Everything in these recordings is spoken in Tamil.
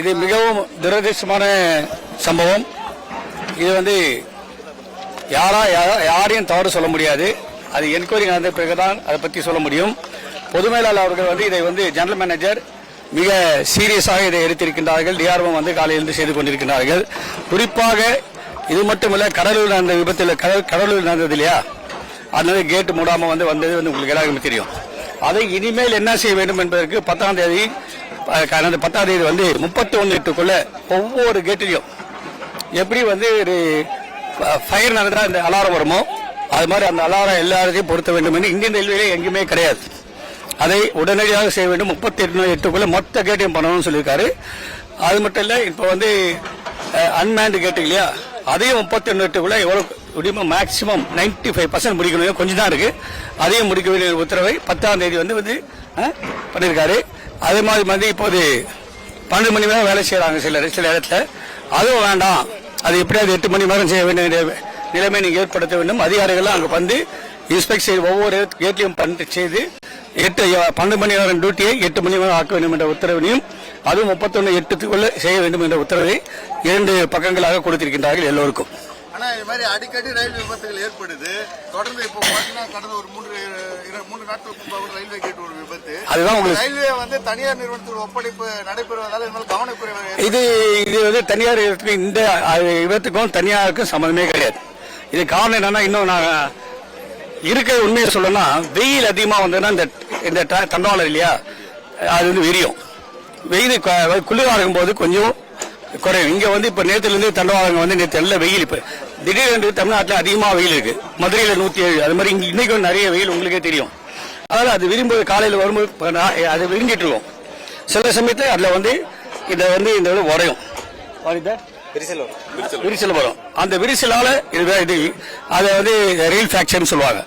இது மிகவும் துரதிருஷ்டமான சம்பவம். இது வந்து யாரா யாரையும் தவறு சொல்ல முடியாது. அது என்கொயரி நடந்த பிறகுதான் அதை பற்றி சொல்ல முடியும். பொதுமேலாளர் அவர்கள் வந்து இதை வந்து ஜெனரல் மேனேஜர் மிக சீரியஸாக இதை எடுத்திருக்கின்றார்கள். டிஆர்எம் வந்து காலையிலிருந்து செய்து கொண்டிருக்கிறார்கள் குறிப்பாக இது மட்டுமில்ல கடலூர் நடந்த விபத்தில் கடல் கடலூர் நடந்தது இல்லையா? அதனால கேட்டு மூடாமல் வந்து வந்தது வந்து உங்களுக்கு எல்லாருக்குமே தெரியும். அதை இனிமேல் என்ன செய்ய வேண்டும் என்பதற்கு பத்தாம் தேதி கடந்த பத்தாம் தேதி வந்து முப்பத்தி ஒன்று எட்டுக்குள்ள ஒவ்வொரு கேட்டிலையும் எப்படி வந்து ஒரு ஃபயர் நடந்தால் இந்த அலாரம் வருமோ அது மாதிரி அந்த அலாரம் எல்லாரையும் பொருத்த வேண்டும் என்று இந்தியன் ரயில்வேலே எங்கேயுமே கிடையாது. அதை உடனடியாக செய்ய வேண்டும். முப்பத்தி எட்டு எட்டுக்குள்ள மொத்த கேட்டையும் பண்ணணும்னு சொல்லியிருக்காரு. அது மட்டும் இல்லை இப்போ வந்து அன்மேண்டு கேட்டு இல்லையா? அதையும் முப்பத்தி ஒன்று எட்டுக்குள்ள எவ்வளோ முடியுமோ? மேக்ஸிமம் நைன்டி ஃபைவ் பர்சன்ட் முடிக்கணும் கொஞ்சம் தான் இருக்கு. அதையும் முடிக்க வேண்டிய உத்தரவை பத்தாம் தேதி வந்து வந்து பண்ணியிருக்காரு அதே மாதிரி வந்து இப்போது பன்னெண்டு மணி வரை வேலை செய்யறாங்க சில சில இடத்துல. அதுவும் வேண்டாம். அது எப்படியாவது எட்டு மணி நேரம் செய்ய வேண்டிய நிலைமை நீங்க ஏற்படுத்த வேண்டும். அதிகாரிகள் அங்கே வந்து இன்ஸ்பெக்ட் செய்து ஒவ்வொரு கேட்லையும் பண்ணி செய்து எட்டு பன்னெண்டு மணி நேரம் டியூட்டியை எட்டு மணி நேரம் ஆக்க வேண்டும் என்ற உத்தரவினையும் அதுவும் முப்பத்தொன்னு எட்டுக்குள்ள செய்ய வேண்டும் என்ற உத்தரவை இரண்டு பக்கங்களாக கொடுத்திருக்கின்றார்கள் எல்லோருக்கும். மாதிரி அடிக்கடி ரயில் விபத்துகள் ஏற்படுது. தொடர்ந்து இப்போ பாத்தீங்கன்னா கடந்த ஒரு மூன்று மூன்று நாட்களுக்கு முன்பாக ரயில்வே கேட் ஒரு விபத்து. அதுதான் ரயில்வே வந்து தனியார் நிறுவனத்தில் ஒப்படைப்பு நடைபெறுவதால் இது மேல் கவனக்குறைவு. இது இது வந்து தனியார் இந்த விபத்துக்கும் தனியாருக்கும் சம்மந்தமே கிடையாது. இது காரணம் என்னன்னா இன்னும் நான் இருக்கிற உண்மையை சொல்லணும்னா வெயில் அதிகமா வந்ததுன்னா இந்த இந்த தண்டவாளம் இல்லையா அது வந்து விரியும். வெயில் கு- குளிரா இருக்கும்போது கொஞ்சம் குறையும். இங்க வந்து இப்ப நேத்துல இருந்து தண்டவாளங்க வந்து நேற்று நல்ல வெயில் இப்ப திடீரென்று தமிழ்நாட்டில் அதிகமா வெயில் இருக்கு. மதுரையில நூத்தி ஏழு அது மாதிரி இங்க இன்னைக்கு நிறைய வெயில் உங்களுக்கே தெரியும். அதனால அது விரும்பும்போது காலையில் வரும்போது அது விரிஞ்சிட்டு இருக்கும். சில சமயத்தில் அதுல வந்து இதை வந்து இந்த உடையும். வருதா? விரிசல். வரும். அந்த விரிசலால இது இது அதை வந்து ரயில் ஃபிராக்சர்னு சொல்லுவாங்க.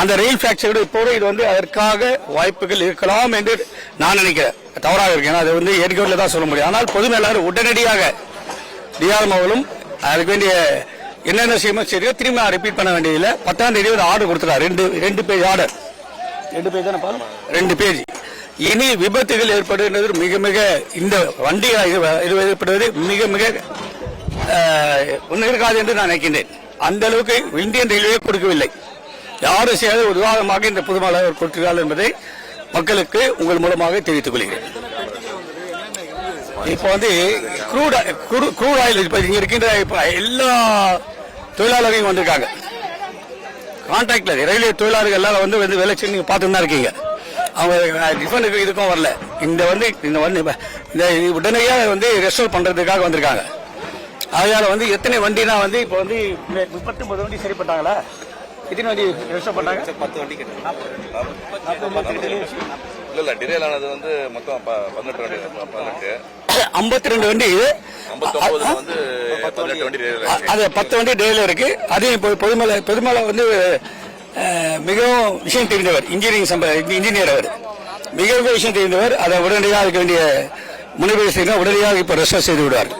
அந்த ரயில் ஃபிராக்சர் இப்போ இது வந்து அதற்காக வாய்ப்புகள் இருக்கலாம் என்று நான் நினைக்கிறேன். தவறாக இருக்கு. ஏன்னா அது வந்து ஏற்கனவே தான் சொல்ல முடியும். ஆனால் பொது மேலாளர் உடனடியாக டிஆர்எம்ஓவிலும் அதுக்கு வேண்டிய என்னென்ன செய்யணுமோ சரியோ திரும்ப ரிப்பீட் பண்ண வேண்டியதில்லை. பத்தாம் தேதி ஒரு ஆர்டர் கொடுத்துருக்காரு ரெண்டு ரெண்டு பேஜ் ஆர்டர் ரெண்டு பேஜ் தானே ரெண்டு பேஜ் இனி விபத்துகள் ஏற்படுகிறது மிக மிக இந்த வண்டி இது ஏற்படுவது மிக மிக அஹ், ஒன்றும் இருக்காது என்று நான் நினைக்கின்றேன். அந்த அளவுக்கு இந்தியன் ரயில்வே கொடுக்கவில்லை. யாரும் செய்யாத ஒரு விவாதமாக இந்த புதுமாளர் கொடுக்கிறார்கள் என்பதை மக்களுக்கு உங்கள் மூலமாக தெரிவித்துக் கொள்கிறேன். இப்போ வந்து க்ரூட் க்ரூட் ஆயில் இப்போ இங்க இருக்கின்ற இப்போ எல்லா தொழிலாளர்களும் வந்திருக்காங்க. கான்ட்ராக்ட்ல ரயில்வே தொழிலாளர்கள் எல்லாரும் வந்து வந்து வேலை செய்ய நீங்க பார்த்துட்டு தான் இருக்கீங்க. அவங்க டிஃபன் இதுக்கும் வரல. இந்த வந்து இந்த வந்து இந்த உடனடியாக வந்து ரெஸ்டோர் பண்றதுக்காக வந்திருக்காங்க. அதனால வந்து எத்தனை வண்டினா வந்து இப்போ வந்து முப்பத்தொன்பது வண்டி சரி பண்ணாங்களா எத்தனை வண்டி ரெஸ்டோர் பண்ணாங்க? பத்து வண்டி இல்ல இல்ல டிரைல் ஆனது வந்து மொத்தம் பதினெட்டு வண்டி பதினெட்டு. ஐம்பத்தி ரெண்டு வண்டி அது பத்து வண்டி டெய்லியில் இருக்கு. அதையும் இப்போ பொதுமலை பொதுமலை வந்து மிகவும் விஷயம் தெரிந்தவர் இன்ஜினியரிங் சம்ப இன்ஜினியர் அவர். மிக மிக விஷயம் தெரிந்தவர். அதை உடனடியாக அதுக்கு வேண்டிய முனைவு செய்தால் உடனடியாக இப்போ ரெஸ்டர் செய்து விடுவார்.